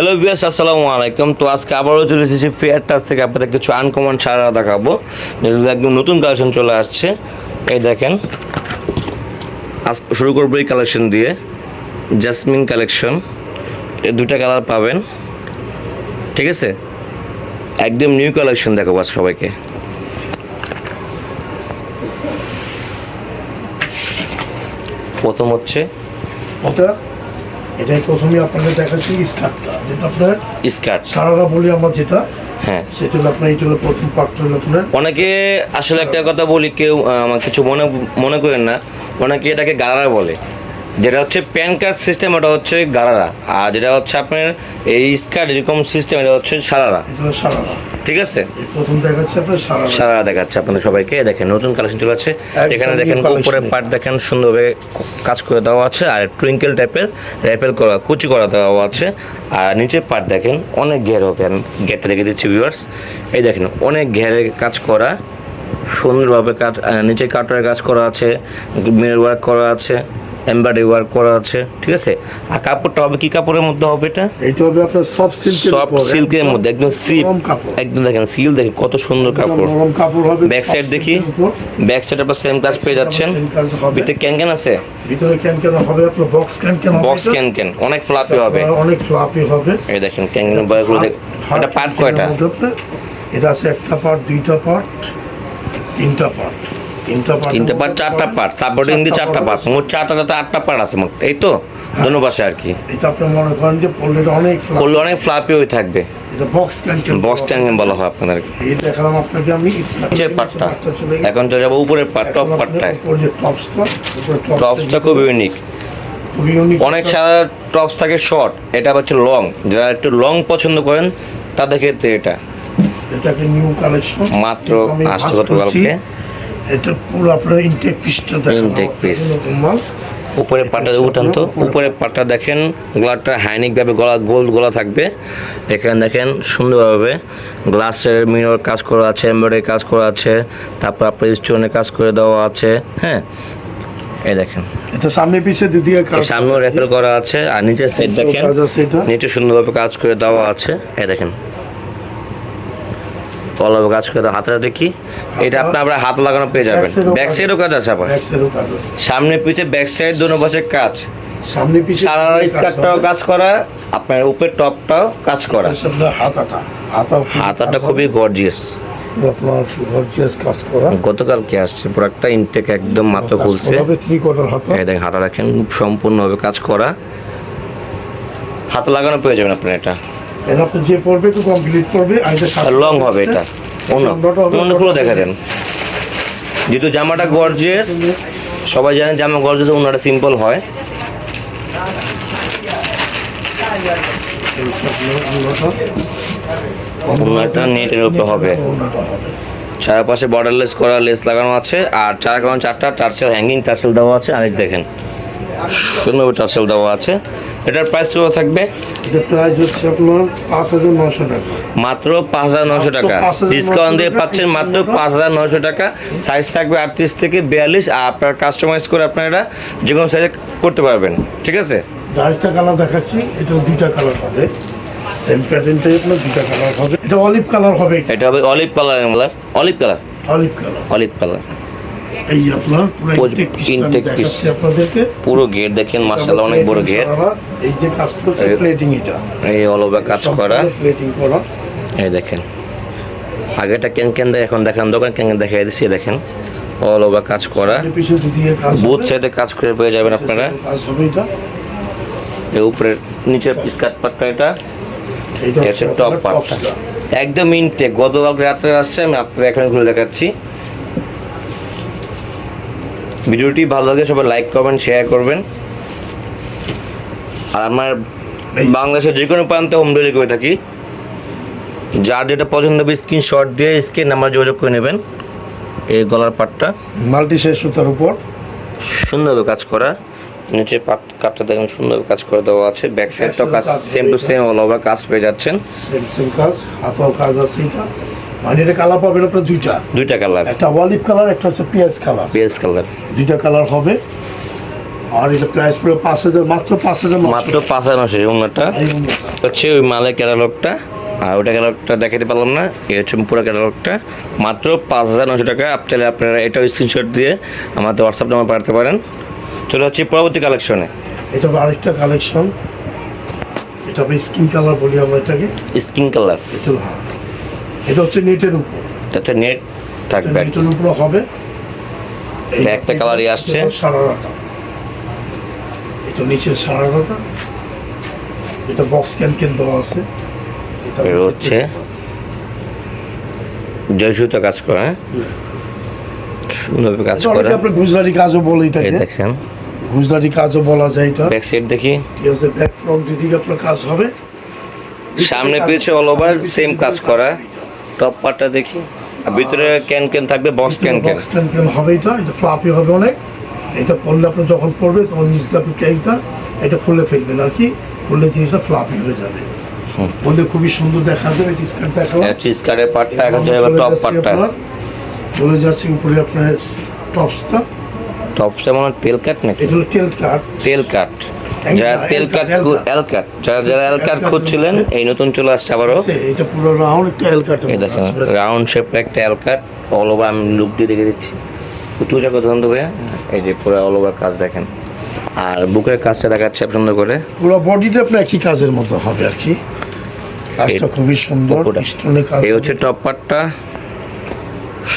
Hello বিয়াস আসসালামু আলাইকুম। তো আজকে আবারও চলে এসেছি ফেয়ার টাচ থেকে আপনাদের কিছু আনকমন সারা দেখাবো। যেগুলো একদম নতুন কালেকশন চলে আসছে। এই দেখেন। আজ শুরু করব এই কালেকশন দিয়ে। জাসমিন কালেকশন এই দুটা কালার পাবেন। ঠিক আছে? একদম নিউ কালেকশন দেখাবো আজ সবাইকে। প্রথম হচ্ছে এটাই প্রথমে আপনাদের দেখাচ্ছি স্কার্টটা যেটা আপনার স্কার্ট সারারা বলি আমরা যেটা হ্যাঁ। সেটা হলো আপনার এটা হলো প্রথম পার্টটা হলো আপনার অনেকে আসলে একটা কথা বলি কেউ আমার কিছু মনে মনে করেন না অনেকে এটাকে গালারা বলে। যেটা হচ্ছে প্যান কার্ড সিস্টেম ওটা হচ্ছে গারারা আর যেটা হচ্ছে আপনার এই স্কার্ট এরকম সিস্টেম এটা হচ্ছে সারারা ঠিক আছে? প্রথম দেখাচ্ছে আপনার সারারা দেখাচ্ছে আপনাদের সবাইকে। দেখেন নতুন কালেকশন চলে আছে এখানে দেখেন। উপরে পার্ট দেখেন সুন্দরভাবে কাজ করে দেওয়া আছে। আর টুইঙ্কেল টাইপের র্যাপেল করা কুচি করা দেওয়া আছে। আর নিচে পার্ট দেখেন অনেক ঘের হবে। আমি গেটটা দেখে দিচ্ছি ভিউয়ার্স এই দেখেন অনেক ঘেরে কাজ করা সুন্দরভাবে কাট নিচে কাটার কাজ করা আছে মিরর ওয়ার্ক করা আছে। এমব্রয়ডারি ওয়ার্ক করা আছে ঠিক আছে? আর কাপড়টা হবে কি কাপড়ের মধ্যে হবে এটা? এইটা হবে আপনার সফট সিল্কের সফট সিল্কের মধ্যে একদম সিপ একদম দেখেন সিল দেখেন কত সুন্দর কাপড়। কাপড় হবে ব্যাক সাইড দেখি। ব্যাক সাইড আপনার সেম কাজ পেয়ে যাচ্ছেন। ভিতরে ক্যান ক্যান আছে? ভিতরে ক্যান ক্যান হবে আপনার box can can box can can অনেক ফ্লাপি হবে। অনেক ফ্লাপি হবে। এই দেখেন ক্যান ক্যান বয়গুলো এটা পার্ট কয়টা? এটা আছে একটা পার্ট দুইটা পার্ট তিনটা পার্ট তিনটা পার্ট চারটা পার্ট সাপোর্টিং দিয়ে চারটা পার্ট মোট চারটা আটটা পার্ট আছে মোট এই তো? দোনো পাশে আর কি। এটা আপনি মনে করেন যে অনেক। করলে অনেক ফ্লাপি হয়ে থাকবে। এটা বক্স বক্স বলা হয় আপনাদের। এই দেখালাম আপনাকে আমি যে পার্টটা এখন চলে যাব উপরের পার্ট টপ পার্টটায় টপসটা খুব ইউনিক ইউনিক অনেক সারা টপস থাকে শর্ট এটা হচ্ছে লং যারা একটু লং পছন্দ করেন তাদের ক্ষেত্রে এটা। এটাকে নিউ কালেকশন মাত্র আসছে গতকালকে এটা পুরো আপনার ইনটেক পিসটা দেখেন। নতুন মাল উপরের পাটটা উঠান তো। উপরের পাটটা দেখেন গলাটা হাইনিক ভাবে গলা গোল গলা থাকবে। এখানে দেখেন সুন্দরভাবে গ্লাসের মিরর কাজ করা আছে এমব্রয়ডারি কাজ করা আছে তারপর আপনার স্টোনের কাজ করে দেওয়া আছে হ্যাঁ? এই দেখেন। এটা সামনে পিছে দুদিকে কাজ সামনেও রেফেল করা আছে আর নিচের সাইড দেখেন নিচে সুন্দরভাবে কাজ করে দেওয়া আছে। এই দেখেন। অলভাবে কাজ করে হাতটা দেখি। এটা আপনার হাত লাগানো পেয়ে যাবেন। ব্যাক সাইডও কাজ আছে আবার। সামনে পিছে ব্যাক সাইড দুনো পাশে কাজ। সামনে পিছে সারা স্কার্টটাও কাজ করা আপনার উপরের টপটাও কাজ করা। হাতাটা। হাতাটা খুবই গর্জিয়াস আপনার গর্জিয়াস কাজ করা। গতকালকে আসছে? প্রোডাক্টটা ইনটেক একদম মাত্র খুলছে। থ্রি কোয়ার্টার হাতা। এই দেখেন হাতা দেখেন সম্পূর্ণভাবে কাজ করা। হাত লাগানো পেয়ে যাবেন আপনার এটা। এটা আপনি যে পড়বে একটু কমপ্লিট করবে আর এটা লং হবে এটা। অন্য অন্যটা হবে- দেখা দেন যেহেতু জামাটা গর্জিয়াস সবাই জানেন জামা গর্জিয়াস অন্যটা সিম্পল হয়। অন্যটা নেটের উপরে হবে। চারপাশে বর্ডারলেস করা লেস লাগানো আছে আর চার কারণ চারটা টার্সেল হ্যাঙ্গিং টার্সেল দেওয়া আছে আর এই দেখেন। সুন্দরভাবে টার্সেল দেওয়া আছে। এটার প্রাইস কত থাকবে? এটা প্রাইস হচ্ছে আপনার পাঁচ হাজার নশো টাকা। মাত্র পাঁচ হাজার নশো টাকা। ডিসকাউন্ট দিয়ে পাচ্ছেন মাত্র পাঁচ হাজার নশো টাকা। সাইজ থাকবে আটত্রিশ থেকে বিয়াল্লিশ। আর আপনার কাস্টমাইজ করে আপনারা যে কোনো সাইজে করতে পারবেন। ঠিক আছে? আরেকটা কালার দেখাচ্ছি। এটা দুইটা কালার হবে। সেম প্যাটার্নটাই আপনার দুইটা কালার হবে। এটা অলিভ কালার হবে। এটা হবে olive colour olive colour olive colour olive colour এই আপনার piece। দেখাচ্ছি আপনাদেরকে। পুরো গেট দেখেন মার্শাল অনেক বড় গেট এই যে কাজ করছে প্লেটিং এটা। এই অলওভার কাজ করা। প্লেটিং করা। এই দেখেন। আগেটা ক্যান দেয় এখন দেখেন দোকান ক্যান দেখাই দিচ্ছি দেখেন। অল ওভার কাজ করা। বুথ সাইডে কাজ করে পেয়ে যাবেন আপনারা। এই উপরে নিচের স্কার্ট পাটটা এটা। এটা টপ টপসটা। একদম ইনটেক গতকাল রাত্রে আসছে আমি আপনাদের এখানে ঘুরে দেখাচ্ছি। ভিডিওটি ভালো লাগে সবাই লাইক করবেন শেয়ার করবেন। আর আমার বাংলাদেশের যে কোনো প্রান্তে হোম ডেলিভারি করে থাকি। যার যেটা পছন্দ হবে স্ক্রিনশট দিয়ে স্ক্রিন নাম্বার যোগাযোগ করে নেবেন। এই গলার পাটটা। মাল্টি শেষ সুতার উপর। সুন্দরভাবে কাজ করা। নিচে পাট কাটটা দেখেন সুন্দরভাবে কাজ করে দেওয়া আছে। ব্যাক সাইডটাও কাজ same to same all over কাজ পেয়ে যাচ্ছেন। সেম সেম কাজ হাতাও কাজ আছে এটা। মানে এটা কালার পাবেন আপনার দুইটা। দুইটা কালার। একটা অলিভ কালার একটা হচ্ছে পেঁয়াজ কালার। পেজ কালার। দুইটা কালার হবে। আর এটা প্রাইস পড়ে পাঁচ হাজার মাত্র পাঁচ হাজার মাত্র পাঁচ হাজার এই ওনাটা হচ্ছে ওই মালের ক্যাটালগটা আর ওটা ক্যাটালগটা দেখাতে পারলাম না। এই হচ্ছে পুরো ক্যাটালগটা মাত্র পাঁচ হাজার নশো টাকা। আপ চাইলে আপনারা এটাও স্ক্রিনশট দিয়ে আমাদের হোয়াটসঅ্যাপ নাম্বার পাঠাতে পারেন। চলে হচ্ছে পরবর্তী কালেকশনে এটা হবে আরেকটা কালেকশন এটা হবে স্কিন কালার বলি আমরা এটাকে। স্কিন কালার এটা হ্যাঁ। এটা হচ্ছে নেটের উপর। এটা নেট থাকবে। নেটের উপর হবে। একটা colour-ই আসছে। সারারাটা এটা নিচের সারারাটা এটা বক্স ক্যান ক্যান দেওয়া আছে। এটা হচ্ছে জয়সুতো কাজ করে হ্যাঁ? সুন্দরভাবে কাজ করে। আপনার গুজরাটি কাজও বলে এটাকে। দেখেন। গুজরাটি কাজও বলা যায় এটা। ব্যাক সাইড দেখি। ঠিক আছে ব্যাক ফ্রন্ট দিকে আপনার কাজ হবে। সামনে পিছে অল ওভার সেম কাজ করা। টপ পার্টটা দেখি ভিতরে ক্যান ক্যান থাকবে box can can. Box can can হবে এটা এটা ফ্লাপি হবে অনেক। এটা পড়লে আপনি যখন পড়বে তখন নিচ দিয়ে আপনি কেকটা এটা খুলে ফেলবেন আর কি খুললে জিনিসটা ফ্লাপি হয়ে যাবে। বললে খুবই সুন্দর দেখা যাবে এটা স্ক্যান দেখালাম চিজ কার্ডের পার্টটা এখন যাবে টপ পার্টটা চলে যাচ্ছে উপরে আপনার টপসটা টপসটা মনে তেল কাট নাকি? এটা হলো টেল কাট তেল কাট যারা L তেল cut, কাট L cut। এল কাট। যারা যারা এল কাট খুঁজছিলেন এই নতুন চলে আসছে আবারও। এটা পুরো রাউন্ড একটা এল কাট দেখেন রাউন্ড শেপের একটা এল অল ওভার আমি লুক দিয়ে দেখে দিচ্ছি। একটু উঁচা করে ধরুন তো ভাইয়া। এই যে পুরো অল ওভার কাজ দেখেন। আর বুকের কাজটা দেখাচ্ছে সুন্দর করে। পুরো বডিটা আপনার একই কাজের মতো হবে আর কি। কাজটা খুবই সুন্দর স্টোনে কাজ এই হচ্ছে টপ পার্টটা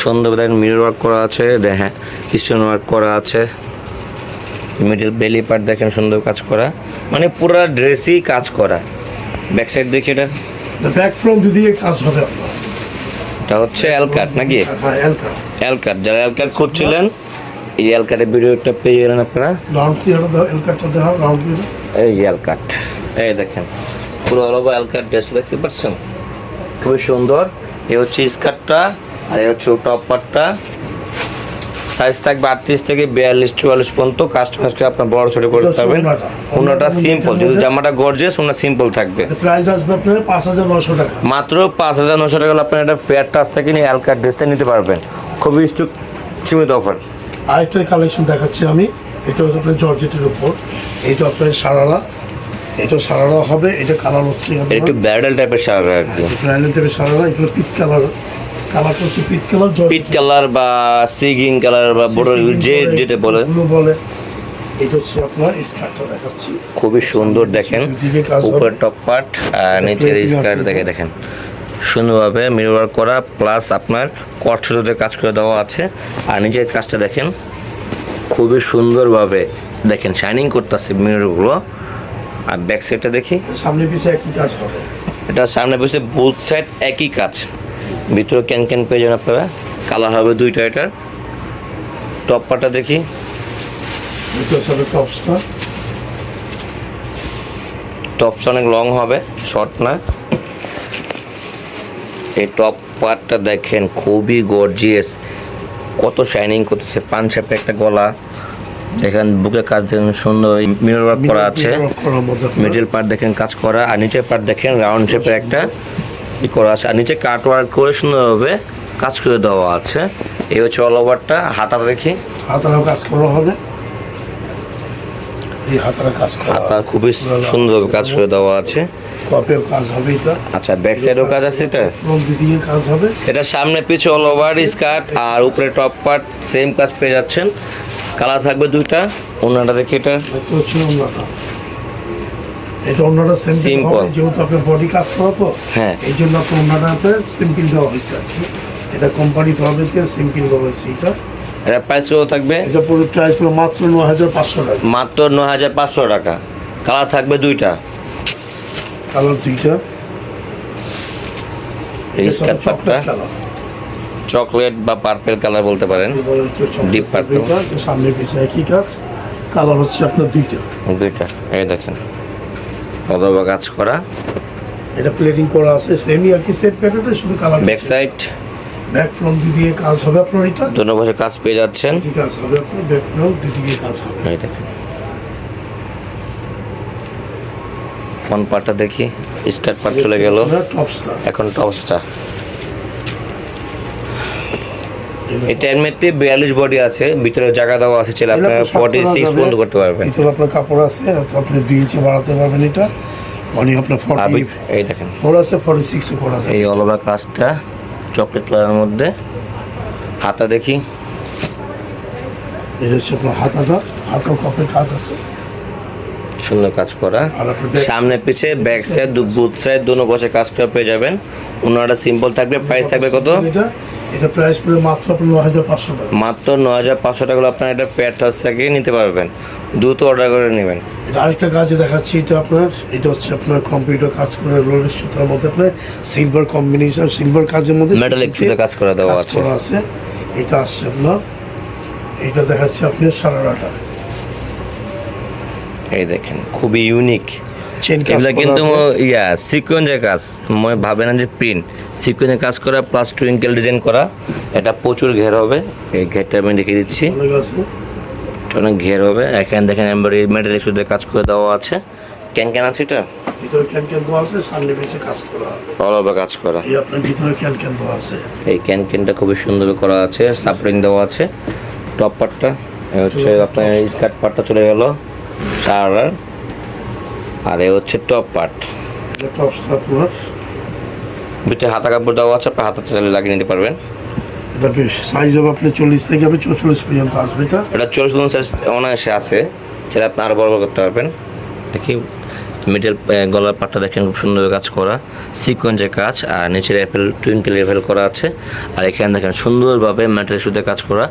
সুন্দর মিরর ওয়ার্ক করা আছে দেখেন স্টোন ওয়ার্ক করা আছে। মিডল বেলি পার্ট দেখেন সুন্দর কাজ করা। মানে পুরো ড্রেসই কাজ করা। ব্যাক সাইড দেখি এটা। ব্যাক ফ্রন্ট দুদিকে কাজ হবে এটা হচ্ছে এল কাট নাকি? হ্যাঁ এল কাট এল কাট যারা এল কাট খুঁজছিলেন এই এল কাটের ভিডিওটা পেয়ে গেলেন আপনারা। এই যে এল কাট এই দেখেন পুরো অল ওভার এল কাট ড্রেসটা দেখতে পাচ্ছেন? খুবই সুন্দর। এই হচ্ছে স্কার্টটা আর এই হচ্ছে টপ পার্টটা সাইজ থাকবে আটত্রিশ থেকে বিয়াল্লিশ চুয়াল্লিশ পর্যন্ত কাস্টমাইজকে আপনার বড় ছোট করতে এটা পারবেন। ওনাটা সিম্পল যদি জামাটা গর্জেস ওনা সিম্পল থাকবে। প্রাইস আসবে আপনার পাঁচ হাজার নশো টাকা। মাত্র পাঁচ হাজার নশো টাকা আপনার একটা ফেয়ার টাচ থেকে নিয়ে এল কাট ড্রেসটা নিতে পারবেন। খুবই স্টুক সীমিত অফার আরেকটা কালেকশন দেখাচ্ছি আমি। এটা হচ্ছে আপনার জর্জেটের উপর। এইটা আপনার সারারা। এটা সারারা হবে। এটা কালার হচ্ছে একটু ব্যাডেল টাইপের শাড়ি আর কি। এটা ব্র্যান্ডের দেবে সারারা। এটা হলো পিট কালার হচ্ছে পিট কালার পিট কালার বা সি গ্রিন কালার বা বড় যে যেটা বলে। বলে। এটা হচ্ছে আপনার স্কার্টটা দেখাচ্ছি। খুবই সুন্দর দেখেন। উপরে টপ পার্ট আর নিচের স্কার্ট দেখে। দেখেন। সুন্দরভাবে মিরর করা প্লাস আপনার কট কাজ করে দেওয়া আছে। আর নিচের কাজটা দেখেন খুবই সুন্দরভাবে দেখেন শাইনিং করতেছে মিররগুলো আর ব্যাক সাইডটা দেখি। সামনে পিছিয়ে একই কাজ হবে। এটা সামনে বসে বুথ সাইড একই কাজ। ভিতরে ক্যান ক্যান পেয়ে যান আপনারা। কালার হবে দুইটা এটার টপ পার্টটা দেখি। টপসটা। টপস অনেক লং হবে শর্ট না। এই টপ পার্টটা দেখেন খুবই গর্জিয়াস কত শাইনিং করতেছে পান শেপে একটা গলা। দেখেন বুকে কাজ দেখেন সুন্দর মিরর ওয়ার্ক করা আছে। মিডল পার্ট দেখেন কাজ করা। আর নিচের পার্ট দেখেন রাউন্ড শেপের একটা। ই করা আছে। আর নিচে কাট ওয়ার্ক করে সুন্দরভাবে কাজ করে দেওয়া আছে। এই হচ্ছে অল ওভারটা হাতা দেখি। হাতারাও কাজ করা হবে। এই হাতারা কাজ করা হাতা খুবই সুন্দর কাজ করে দেওয়া আছে। কপেও কাজ হবে এটা। আচ্ছা ব্যাক সাইডেও কাজ আছে এটা? দুদিকে কাজ হবে। এটা সামনে পিছে অল ওভার স্কার্ট আর উপরে টপ পার্ট সেম কাজ পেয়ে যাচ্ছেন। কালার থাকবে দুইটা। অন্যটা দেখি এটা। এটা হচ্ছে অন্যটা এটা অন্যটা সিম্পল যেহেতু আপনার বডি কাজ করা তো হ্যাঁ। এই জন্য আপনার অন্যটা আপনার সিম্পল দেওয়া হয়েছে আর কি। এটা কোম্পানি তরফে থেকে সিম্পল দেওয়া হয়েছে এটা। এটা প্রাইস কত থাকবে? এটা পুরো প্রাইস পুরো মাত্র ন হাজার পাঁচশো টাকা। মাত্র ন হাজার পাঁচশো টাকা। কালার থাকবে দুইটা। কালার দুইটা। এই স্কার্ট পার্টটা চকলেট বা পার্পেল কালার বলতে পারেন। Deep purple. সামনে পিছিয়ে একই কাজ। কালার হচ্ছে আপনার দুইটা। দুইটা। এই দেখেন। অথবা কাজ করা। এটা প্লেটিং করা আছে সেমি আর কি সেট প্যাকেটে শুধু colour back side back front দুদিকে কাজ হবে আপনার এটা? দোনো পাশে কাজ পেয়ে যাচ্ছেন। কাজ হবে আপনার ব্যাক ফ্রন্ট দুদিকে কাজ হবে। দেখেন। ফোন পার্টটা দেখি স্কার্ট পার্ট চলে গেল। এখন টপসটা বিয়াল্লিশ বডি আছে ভিতরে জায়গা দেওয়া আছে ছেলে আপনার ফর্টি সিক্স পর্যন্ত করতে পারবেন ভিতরে আপনার কাপড় আছে আপনি দুই ইঞ্চি বাড়াতে পারবেন এটা। মানে আপনার ফর্টি এই দেখেন। ফোর আছে ফর্টি সিক্সও করা যায় এই কাজটা চকলেট কালারের মধ্যে। হাতা দেখি। এটা হচ্ছে আপনার হাতাটা হাতাও কাপড়ের কাজ আছে। সুন্দর কাজ করা। সামনে পিছে ব্যাক সাইড বুথ সাইড দুনো পাশে কাজ করা পেয়ে যাবেন। ওনারা সিম্পল থাকবে প্রাইস থাকবে কত? এটা প্রাইস পড়ে মাত্র আপনার ন হাজার পাঁচশো টাকা। মাত্র ন হাজার পাঁচশো টাকা আপনার এটা প্যাড টাচ থেকে নিতে পারবেন। দ্রুত অর্ডার করে নেবেন। এটা আরেকটা কাজে দেখাচ্ছি এটা আপনার এটা হচ্ছে আপনার কম্পিউটার কাজ করে রোলের সুতার মধ্যে আপনার সিলভার কম্বিনেশন সিলভার কাজের মধ্যে মেটালিক সুতো কাজ করা দেওয়া আছে। করা আছে। এটা আসছে আপনার এটা দেখাচ্ছে আপনি সারাটা এই দেখেন খুবই ইউনিক এগুলা কিন্তু। ইয়া সিকোয়েন্সের কাজ। মনে ভাবে না যে প্রিন্ট সিকোয়েন্সের কাজ করা প্লাস টুইঙ্কেল ডিজাইন করা। এটা প্রচুর ঘের হবে। এই ঘেরটা আমি দেখিয়ে দিচ্ছি। অনেক ঘের হবে। এখানে দেখেন এমবারি মেটালিক সুতো কাজ করে দেওয়া আছে। ক্যান ক্যান আছে এটা? ভিতরে ক্যান ক্যান দেওয়া আছে সামনে বেশি কাজ করা। হবে অল ওভার কাজ করা। এই আপনার ভিতরে ক্যান ক্যান দেওয়া আছে। এই ক্যান ক্যানটা খুবই সুন্দর করা আছে। সাপরিং দেওয়া আছে। টপ পার্টটা হচ্ছে আপনার স্কার্ট পার্টটা চলে গেল। সারার আর এই হচ্ছে টপ পার্ট ভিতরে হাতা কাপড় দেওয়া আছে আপনার হাতা চালিয়ে লাগিয়ে নিতে পারবেন। এটা সাইজ হবে আপনি চল্লিশ থেকে আপনি চৌচল্লিশ পর্যন্ত আসবে এটা। এটা চল্লিশ পর্যন্ত সাইজ অনায়াসে আছে সেটা আপনি আরও বড় করতে পারবেন। দেখি মিডল গলার পাটটা দেখেন খুব সুন্দর কাজ করা। সিকোয়েন্সের কাজ আর নিচের অ্যাপেল টুইঙ্কেল লেভেল করা আছে। আর এখানে দেখেন সুন্দরভাবে ম্যাটেরিয়াল সুতে কাজ করা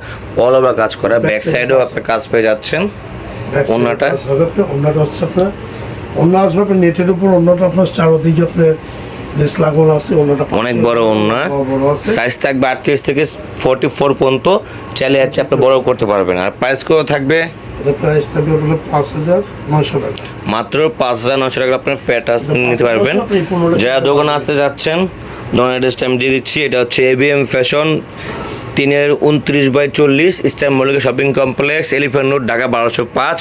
অল ওভার কাজ করা। ব্যাক সাইডেও আপনি কাজ পেয়ে যাচ্ছেন। আপনার ওড়নাটা হচ্ছে আপনার ওড়না আসবে আপনার নেটের উপর ওড়নাটা আপনার চারোদিকে আপনার অনেক বড় ওড়না আছে। সাইজ থাকবে আটত্রিশ থেকে ফোরটি ফোর পর্যন্ত চাইলে যাচ্ছে আপনি বড় করতে পারবেন। আর প্রাইস কত থাকবে? প্রাইস থাকবে আপনার পাঁচ হাজার নয়শো টাকা। মাত্র পাঁচ হাজার নশো টাকা আপনার ফ্যাট নিতে পারবেন। যারা দোকানে আসতে যাচ্ছেন দোকান অ্যাড্রেসটা আমি দিয়ে দিচ্ছি এটা হচ্ছে এবিএম ফ্যাশন তিনের উনত্রিশ বাই চল্লিশ Easter Mallika shopping complex, elephant road, Dhaka বারোশো পাঁচ।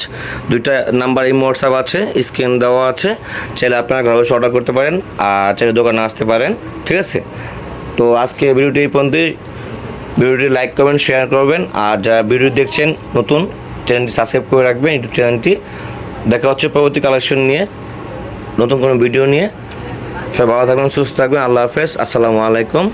দুইটা নাম্বার এই হোয়াটসঅ্যাপ আছে, স্ক্রিন দেওয়া আছে। চাইলে আপনারা ঘরে বসে অর্ডার করতে পারেন, আর চাইলে দোকানে আসতে পারেন, ঠিক আছে? তো আজকে ভিডিওটি এই পর্যন্তই। ভিডিওটি লাইক করবেন শেয়ার করবেন, আর যারা ভিডিও দেখছেন নতুন, চ্যানেলটি সাবস্ক্রাইব করে রাখবেন, ইউটিউব চ্যানেলটি। দেখা হচ্ছে পরবর্তী কালেকশন নিয়ে, নতুন কোনো ভিডিও নিয়ে। সবাই ভালো থাকবেন, সুস্থ থাকবেন, আল্লাহ হাফেজ, আসসালামু আলাইকুম।